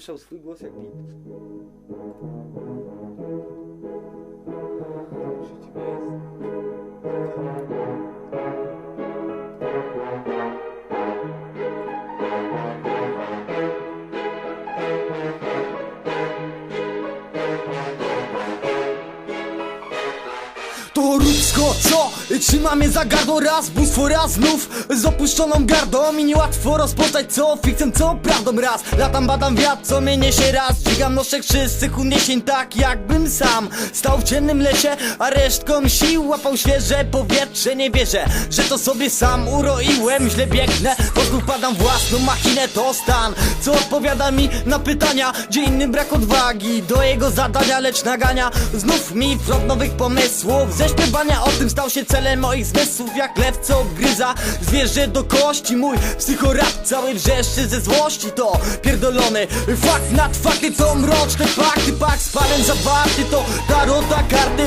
seus fungos você pinta. To co? Trzyma mnie za gardło raz, bóstwo raz znów. Z opuszczoną gardą i niełatwo rozpoznać co fikcją, co prawdą. Raz Latam, badam wiatr, co mnie niesie. Raz Dźwigam noszę wszystkich uniesień tak jakbym sam Stał w ciemnym lesie, a resztką sił łapał świeże powietrze. Nie wierzę, że to sobie sam uroiłem. Źle biegnę, wokół padam własną machinę. To stan, co odpowiada mi na pytania Gdzie innym brak odwagi do jego zadania Lecz nagania. Znów mi front nowych pomysłów Ze śpiewania o tym stał się celem moich zmysłów Jak lew co obgryza zwierzę do kości Mój psychorap cały wrzeszczy ze złości To pierdolony fakt. Nad fakty To mroczne fakty, pak z panem zawarty To tarota karty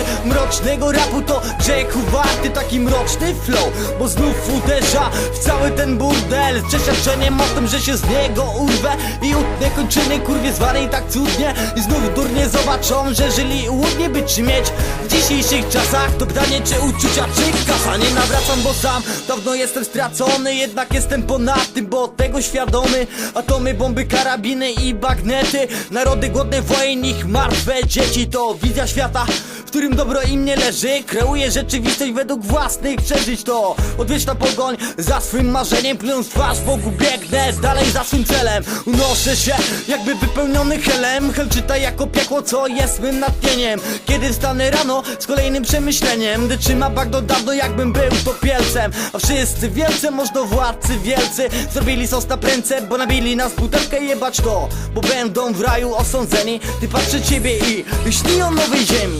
mrocznego rapu To grzechu warty taki mroczny flow Bo znów uderza w cały ten burdel. Z przeświadczeniem o tym, że się z niego urwę I utnę kończyny kurwie zwanej tak cudnie. I znów durnie zobaczą, że żyli łudnie by czy mieć W dzisiejszych czasach. To pytanie czy uczucia czy kasa Nie nawracam, bo sam dawno jestem stracony Jednak jestem ponad tym, bo tego świadomy. Atomy, bomby, karabiny i bagnety. Narody głodne wojen, ich martwe dzieci. To wizja świata, w którym dobro im nie leży Kreuję rzeczywistość według własnych przeżyć To. Odwieczna pogoń za swym marzeniem Plując twarz Bogu biegnę dalej za swym celem. Unoszę się jakby wypełniony helem Hel czyta jako piekło, co jest mym natchnieniem. Kiedy wstanę rano z kolejnym przemyśleniem Gdy trzyma bagno dawno jakbym był topielcem A wszyscy wielce można władcy wielcy Zrobili sos na prędce, bo nabili nas butelkę jebać to. Bo będą w raju osądzeni Ty patrzy ciebie i śni o nowej ziemi